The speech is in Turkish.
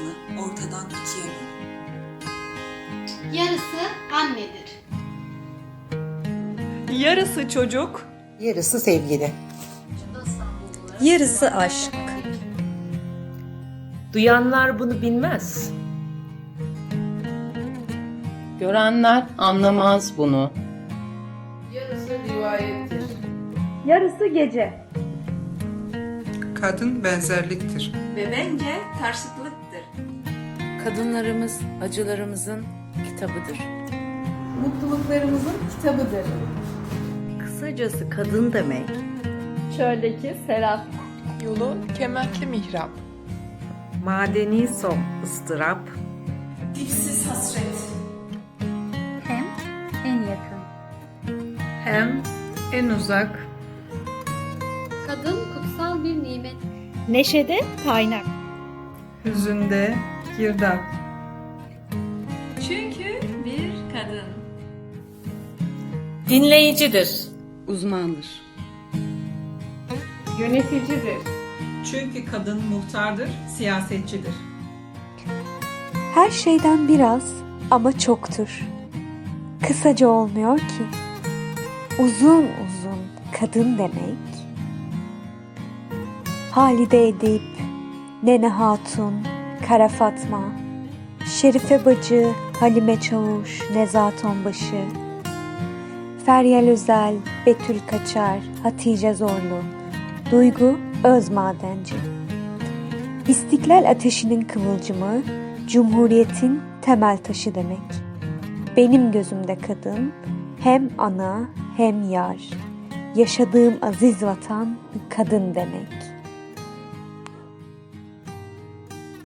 hayatını ortadan ikiye böl. Yarısı annedir. Yarısı çocuk, Yarısı sevgili. Yarısı aşk. Duyanlar bunu bilmez. Görenler anlamaz bunu. Yarısı gece. Kadın benzerliktir. ve bence karşıtlıktır. Kadınlarımız acılarımızın kitabıdır. mutluluklarımızın kitabıdır. Kısacası kadın demek. Çöldeki serap. Yolu kemerli mihrap. Madeni son ıstırap. Dipsiz hasret. Hem en yakın. Hem en uzak, Kadın kutsal bir nimet. Neşede kaynak. hüzünde girdap. Çünkü bir kadın. Dinleyicidir. Uzmandır. Yöneticidir. Çünkü kadın muhtardır, siyasetçidir. Her şeyden biraz ama çoktur. Kısaca olmuyor ki. Uzun uzun kadın demek. Halide Edip, Nene Hatun, Kara Fatma, Şerife Bacı, Halime Çavuş, Nezahat Onbaşı, Feryal Özel, Betül Kaçar, Hatice Zorlu, Duygu Özmadenci. İstiklal ateşinin kıvılcımı, Cumhuriyetin temel taşı demek. Benim gözümde kadın hem ana hem yar. Yaşadığım aziz vatan kadın demek.